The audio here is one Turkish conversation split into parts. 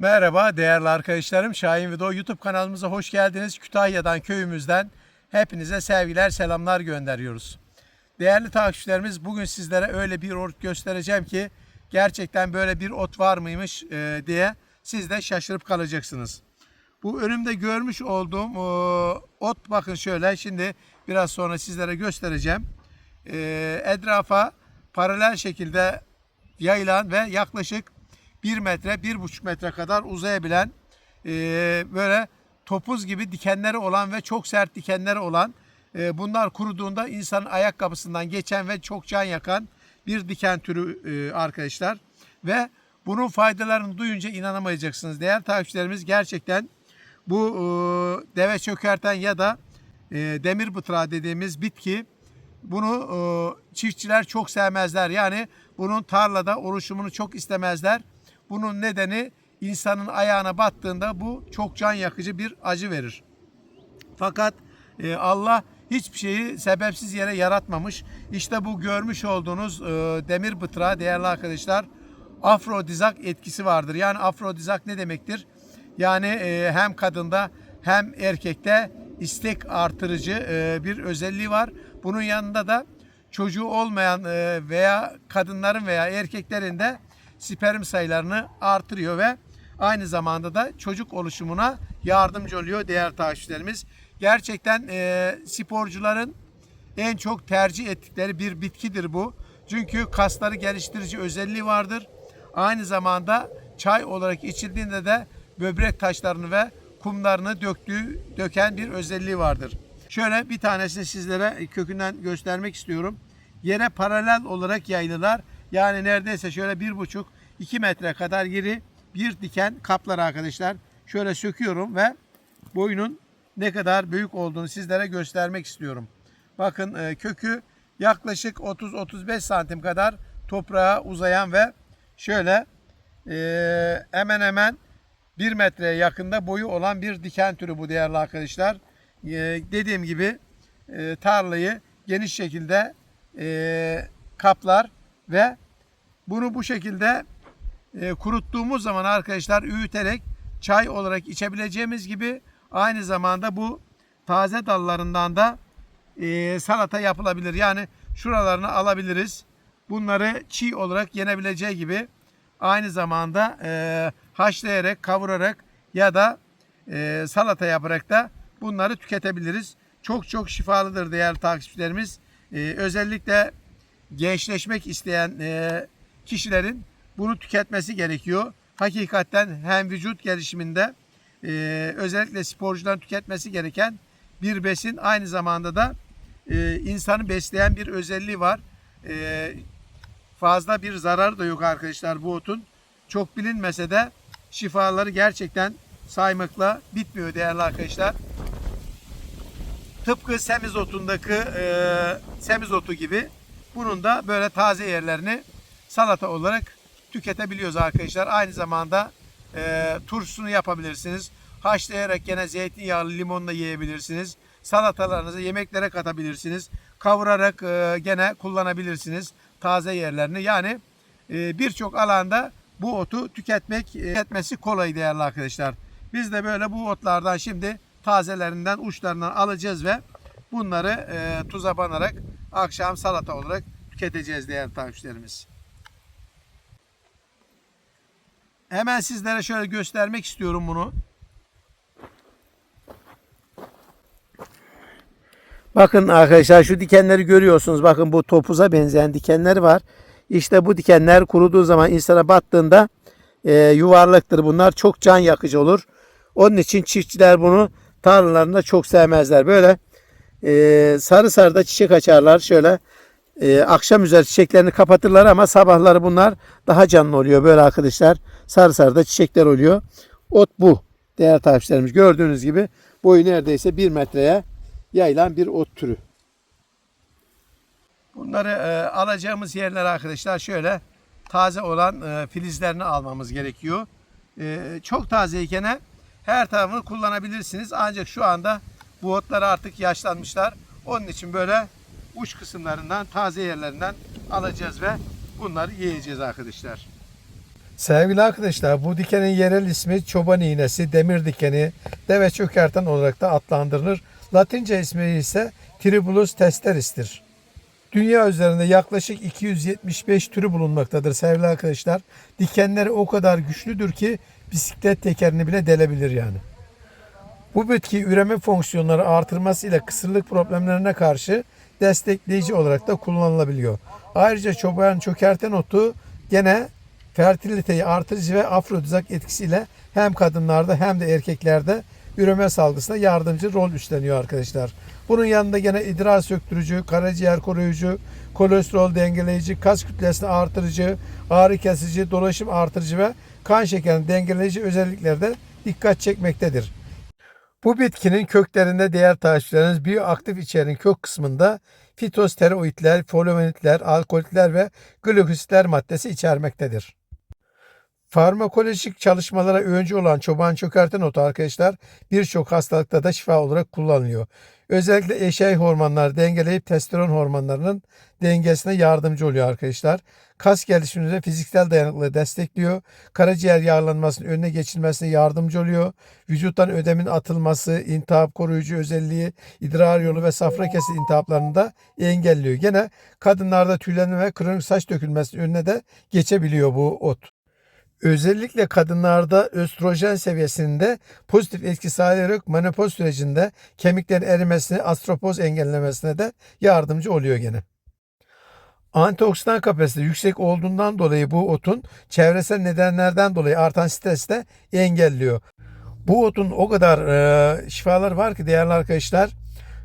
Merhaba değerli arkadaşlarım. Şahin Video YouTube kanalımıza hoş geldiniz. Kütahya'dan köyümüzden hepinize sevgiler, selamlar gönderiyoruz. Değerli takipçilerimiz bugün sizlere öyle bir ot göstereceğim ki gerçekten böyle bir ot var mıymış e, diye siz de şaşırıp kalacaksınız. Bu önümde görmüş olduğum ot bakın şöyle şimdi biraz sonra sizlere göstereceğim. E, etrafa paralel şekilde yayılan ve yaklaşık 1 metre, 1,5 metre kadar uzayabilen e, böyle topuz gibi dikenleri olan ve çok sert dikenleri olan e, bunlar kuruduğunda insanın ayakkabısından geçen ve çok can yakan bir diken türü e, arkadaşlar. Ve bunun faydalarını duyunca inanamayacaksınız. Değerli takipçilerimiz gerçekten bu e, deve çökerten ya da e, demir bıtrağı dediğimiz bitki bunu e, çiftçiler çok sevmezler. Yani bunun tarlada oluşumunu çok istemezler. Bunun nedeni insanın ayağına battığında bu çok can yakıcı bir acı verir. Fakat e, Allah hiçbir şeyi sebepsiz yere yaratmamış. İşte bu görmüş olduğunuz e, demir bıtrağı değerli arkadaşlar afrodizak etkisi vardır. Yani afrodizak ne demektir? Yani e, hem kadında hem erkekte istek artırıcı e, bir özelliği var. Bunun yanında da çocuğu olmayan e, veya kadınların veya erkeklerin de sperm sayılarını artırıyor ve aynı zamanda da çocuk oluşumuna yardımcı oluyor değerli takipçilerimiz. Gerçekten e, sporcuların en çok tercih ettikleri bir bitkidir bu. Çünkü kasları geliştirici özelliği vardır. Aynı zamanda çay olarak içildiğinde de böbrek taşlarını ve kumlarını döktüğü, döken bir özelliği vardır. Şöyle bir tanesini sizlere kökünden göstermek istiyorum. Yere paralel olarak yayılılar. Yani neredeyse şöyle bir buçuk iki metre kadar yeri bir diken kaplar arkadaşlar. Şöyle söküyorum ve boyunun ne kadar büyük olduğunu sizlere göstermek istiyorum. Bakın e, kökü yaklaşık 30-35 santim kadar toprağa uzayan ve şöyle e, hemen hemen 1 metreye yakında boyu olan bir diken türü bu değerli arkadaşlar. E, dediğim gibi tarlayı geniş şekilde kaplar ve bunu bu şekilde e, kuruttuğumuz zaman arkadaşlar öğüterek çay olarak içebileceğimiz gibi aynı zamanda bu taze dallarından da e, salata yapılabilir. Yani şuralarını alabiliriz. Bunları çiğ olarak yenebileceği gibi aynı zamanda e, haşlayarak, kavurarak ya da e, salata yaparak da bunları tüketebiliriz. Çok çok şifalıdır değerli takipçilerimiz. E, özellikle gençleşmek isteyen e, kişilerin bunu tüketmesi gerekiyor. Hakikaten hem vücut gelişiminde e, özellikle sporcuların tüketmesi gereken bir besin aynı zamanda da e, insanı besleyen bir özelliği var. Fazla bir zarar da yok arkadaşlar bu otun. Çok bilinmese de şifaları gerçekten saymakla bitmiyor değerli arkadaşlar. Tıpkı semizotundaki e, semizotu gibi bunun da böyle taze yerlerini salata olarak tüketebiliyoruz arkadaşlar. Aynı zamanda e, turşusunu yapabilirsiniz. Haşlayarak gene zeytinyağlı limonla yiyebilirsiniz. Salatalarınızı yemeklere katabilirsiniz. Kavurarak e, gene kullanabilirsiniz taze yerlerini. Yani e, birçok alanda bu otu tüketmek e, tüketmesi kolay değerli arkadaşlar. Biz de böyle bu otlardan şimdi tazelerinden uçlarından alacağız ve bunları e, tuza banarak akşam salata olarak tüketeceğiz değerli takipçilerimiz. Hemen sizlere şöyle göstermek istiyorum bunu. Bakın arkadaşlar şu dikenleri görüyorsunuz. Bakın bu topuza benzeyen dikenler var. İşte bu dikenler kuruduğu zaman insana battığında e, yuvarlaktır. Bunlar çok can yakıcı olur. Onun için çiftçiler bunu tarlalarında çok sevmezler. Böyle e, sarı sarı da çiçek açarlar. Şöyle e, akşam üzeri çiçeklerini kapatırlar ama sabahları bunlar daha canlı oluyor böyle arkadaşlar. Sarı sarı da çiçekler oluyor. Ot bu. Değerli takipçilerimiz gördüğünüz gibi boyu neredeyse bir metreye yayılan bir ot türü. Bunları e, alacağımız yerler arkadaşlar şöyle taze olan e, filizlerini almamız gerekiyor. E, çok tazeyken her tarafını kullanabilirsiniz. Ancak şu anda bu otlar artık yaşlanmışlar. Onun için böyle uç kısımlarından, taze yerlerinden alacağız ve bunları yiyeceğiz arkadaşlar. Sevgili arkadaşlar bu dikenin yerel ismi çoban iğnesi, demir dikeni, deve çökerten olarak da adlandırılır. Latince ismi ise Tribulus testeris'tir. Dünya üzerinde yaklaşık 275 türü bulunmaktadır sevgili arkadaşlar. Dikenleri o kadar güçlüdür ki bisiklet tekerini bile delebilir yani. Bu bitki üreme fonksiyonları artırması ile kısırlık problemlerine karşı destekleyici olarak da kullanılabiliyor. Ayrıca çoban çökerten otu gene fertiliteyi artırıcı ve afrodizak etkisiyle hem kadınlarda hem de erkeklerde üreme salgısına yardımcı rol üstleniyor arkadaşlar. Bunun yanında gene idrar söktürücü, karaciğer koruyucu, kolesterol dengeleyici, kas kütlesini artırıcı, ağrı kesici, dolaşım artırıcı ve kan şekerini dengeleyici özellikleri de dikkat çekmektedir. Bu bitkinin köklerinde diğer takipçileriniz biyoaktif içeriğin kök kısmında fitosteroidler, flavonoidler, alkolitler ve glukositler maddesi içermektedir. Farmakolojik çalışmalara öncü olan çoban çökerten otu arkadaşlar birçok hastalıkta da şifa olarak kullanılıyor. Özellikle eşey hormonları dengeleyip testosteron hormonlarının dengesine yardımcı oluyor arkadaşlar. Kas gelişiminde de fiziksel dayanıklılığı destekliyor. Karaciğer yağlanmasının önüne geçilmesine yardımcı oluyor. Vücuttan ödemin atılması, intihap koruyucu özelliği, idrar yolu ve safra kesi intihaplarını da engelliyor. Gene kadınlarda tüylenme ve kronik saç dökülmesinin önüne de geçebiliyor bu ot. Özellikle kadınlarda östrojen seviyesinde pozitif etki sağlayarak menopoz sürecinde kemiklerin erimesini, astropoz engellemesine de yardımcı oluyor gene. Antioksidan kapasitesi yüksek olduğundan dolayı bu otun çevresel nedenlerden dolayı artan stresi de engelliyor. Bu otun o kadar e, şifalar var ki değerli arkadaşlar.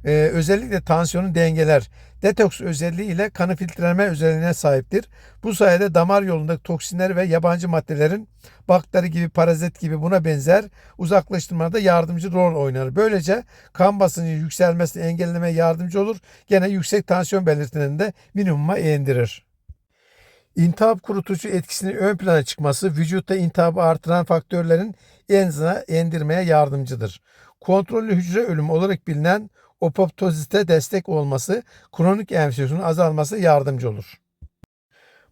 E, özellikle tansiyonu dengeler. Detoks özelliği ile kanı filtreleme özelliğine sahiptir. Bu sayede damar yolundaki toksinler ve yabancı maddelerin bakteri gibi, parazit gibi buna benzer uzaklaştırmada yardımcı rol oynar. Böylece kan basıncı yükselmesini engellemeye yardımcı olur. Gene yüksek tansiyon belirtilerini de minimuma indirir. İntihap kurutucu etkisinin ön plana çıkması vücutta intihabı artıran faktörlerin en aza indirmeye yardımcıdır. Kontrollü hücre ölümü olarak bilinen apoptoziste destek olması, kronik enfeksiyonun azalması yardımcı olur.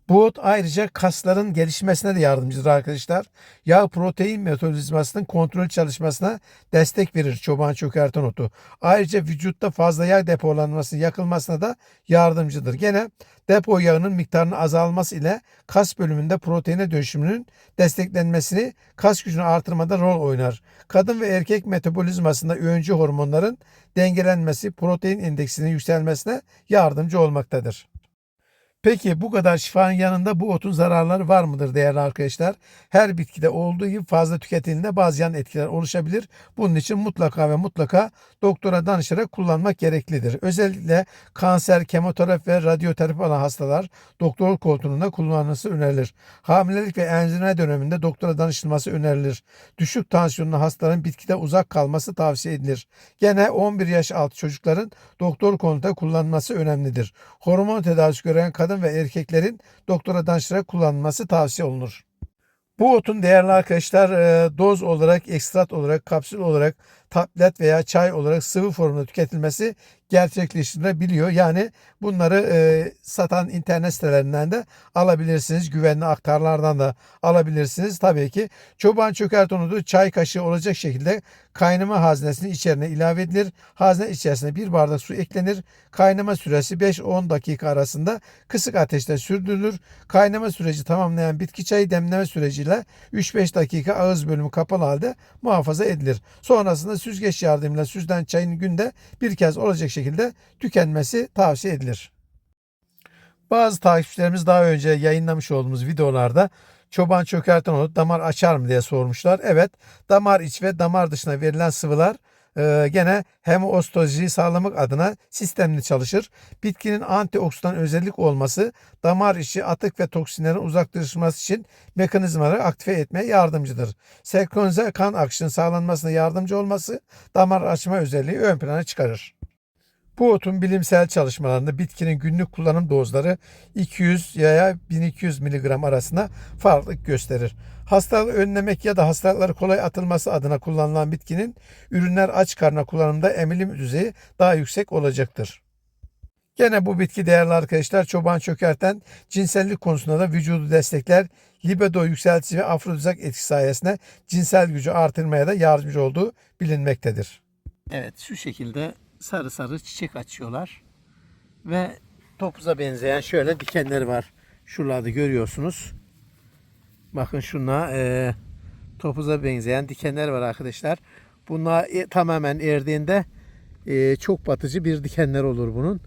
Bu ot ayrıca kasların gelişmesine de yardımcıdır arkadaşlar. Yağ protein metabolizmasının kontrol çalışmasına destek verir çoban çökerten otu. Ayrıca vücutta fazla yağ depolanmasının yakılmasına da yardımcıdır. Gene depo yağının miktarının azalması ile kas bölümünde proteine dönüşümünün desteklenmesini kas gücünü artırmada rol oynar. Kadın ve erkek metabolizmasında öncü hormonların dengelenmesi protein indeksinin yükselmesine yardımcı olmaktadır. Peki bu kadar şifanın yanında bu otun zararları var mıdır değerli arkadaşlar? Her bitkide olduğu gibi fazla tüketildiğinde bazı yan etkiler oluşabilir. Bunun için mutlaka ve mutlaka doktora danışarak kullanmak gereklidir. Özellikle kanser, kemoterapi ve radyoterapi alan hastalar doktor koltuğunda kullanılması önerilir. Hamilelik ve emzirme döneminde doktora danışılması önerilir. Düşük tansiyonlu hastaların bitkide uzak kalması tavsiye edilir. Gene 11 yaş altı çocukların doktor konuda kullanılması önemlidir. Hormon tedavisi gören kadın ve erkeklerin doktora danışarak kullanılması tavsiye olunur. Bu otun değerli arkadaşlar e, doz olarak, ekstrat olarak, kapsül olarak, tablet veya çay olarak sıvı formunda tüketilmesi gerçekleştirilebiliyor. Yani bunları e, satan internet sitelerinden de alabilirsiniz. Güvenli aktarlardan da alabilirsiniz. Tabii ki çoban çökertonudu çay kaşığı olacak şekilde kaynama haznesinin içerisine ilave edilir. Hazne içerisine bir bardak su eklenir. Kaynama süresi 5-10 dakika arasında kısık ateşte sürdürülür. Kaynama süreci tamamlayan bitki çayı demleme süreciyle 3-5 dakika ağız bölümü kapalı halde muhafaza edilir. Sonrasında süzgeç yardımıyla süzden çayın günde bir kez olacak şekilde tükenmesi tavsiye edilir. Bazı takipçilerimiz daha önce yayınlamış olduğumuz videolarda çoban çökerten olup damar açar mı diye sormuşlar. Evet damar iç ve damar dışına verilen sıvılar e, gene hemoostazisi sağlamak adına sistemli çalışır. Bitkinin antioksidan özellik olması damar içi atık ve toksinlerin uzaklaştırılması için mekanizmaları aktive etmeye yardımcıdır. Senkronize kan akışının sağlanmasına yardımcı olması damar açma özelliği ön plana çıkarır. Bu otun bilimsel çalışmalarında bitkinin günlük kullanım dozları 200 ya 1200 mg arasında farklılık gösterir. Hastalığı önlemek ya da hastalıkları kolay atılması adına kullanılan bitkinin ürünler aç karnına kullanımda emilim düzeyi daha yüksek olacaktır. Gene bu bitki değerli arkadaşlar çoban çökerten cinsellik konusunda da vücudu destekler. libido yükseltici ve afrodizyak etkisi sayesinde cinsel gücü artırmaya da yardımcı olduğu bilinmektedir. Evet şu şekilde sarı sarı çiçek açıyorlar. Ve topuza benzeyen şöyle dikenleri var. Şuralarda görüyorsunuz. Bakın şuna e, topuza benzeyen dikenler var arkadaşlar. Bunlar e, tamamen erdiğinde e, çok batıcı bir dikenler olur bunun.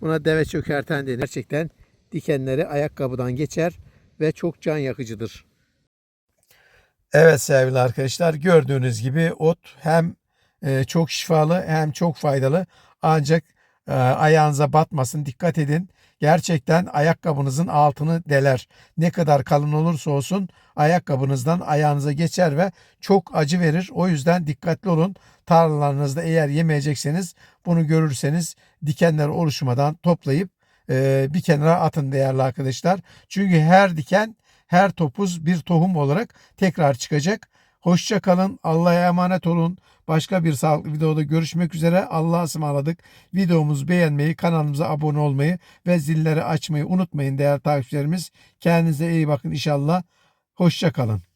Buna deve çökerten denir. Gerçekten dikenleri ayakkabıdan geçer ve çok can yakıcıdır. Evet sevgili arkadaşlar gördüğünüz gibi ot hem e, çok şifalı hem çok faydalı ancak e, ayağınıza batmasın dikkat edin. Gerçekten ayakkabınızın altını deler. Ne kadar kalın olursa olsun ayakkabınızdan ayağınıza geçer ve çok acı verir. O yüzden dikkatli olun. Tarlalarınızda eğer yemeyecekseniz bunu görürseniz dikenler oluşmadan toplayıp e, bir kenara atın değerli arkadaşlar. Çünkü her diken her topuz bir tohum olarak tekrar çıkacak. Hoşça kalın. Allah'a emanet olun. Başka bir sağlıklı videoda görüşmek üzere. Allah'a ısmarladık. Videomuzu beğenmeyi, kanalımıza abone olmayı ve zilleri açmayı unutmayın değerli takipçilerimiz. Kendinize iyi bakın inşallah. Hoşça kalın.